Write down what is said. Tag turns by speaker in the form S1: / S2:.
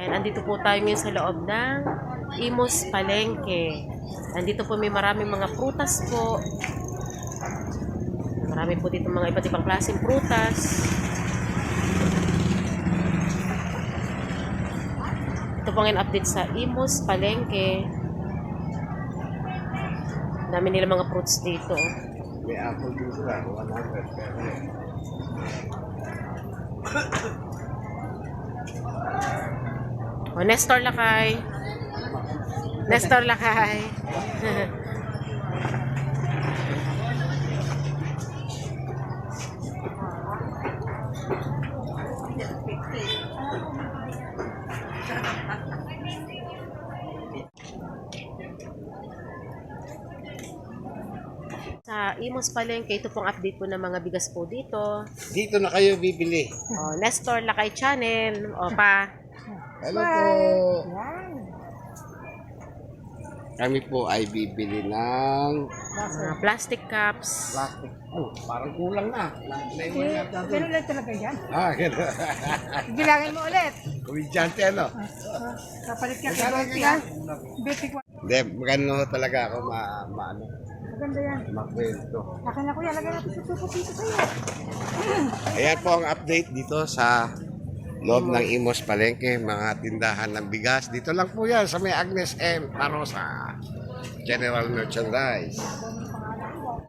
S1: Ayan, andito po tayo ngayon sa loob ng Imus Palengke. Andito po may maraming mga prutas po. Marami po dito mga iba't ibang klaseng prutas. Ito po ngayon update sa Imus Palengke. Dami nila mga fruits dito.
S2: May apple juice lang, 100 pero
S1: O, Nestor Lakay. Nestor Lakay. Sa Imos Palengke, ito pong update po ng mga bigas po dito.
S2: Dito na kayo bibili.
S1: O, Nestor Lakay Channel. O, pa.
S2: Hello po. Kami po ay bibili ng
S1: Mga plastic cups.
S2: plastic. Oh, parang kulang na.
S3: Ganun lang talaga yan.
S2: Ah, gano'n.
S3: Bilangin mo ulit.
S2: Komedyante ano?
S3: Kapalit ka kay
S2: Magkano yan?
S3: ha. Ko.
S2: Hindi, magano talaga ako ma, ma ano,
S3: Maganda yan.
S2: makwento.
S3: Akin na kuya, lagay natin sa tupo dito sa'yo.
S2: Ayan po ang update dito sa loob ng Imos Palengke, mga tindahan ng bigas. Dito lang po yan sa may Agnes M. Parosa. General Merchandise.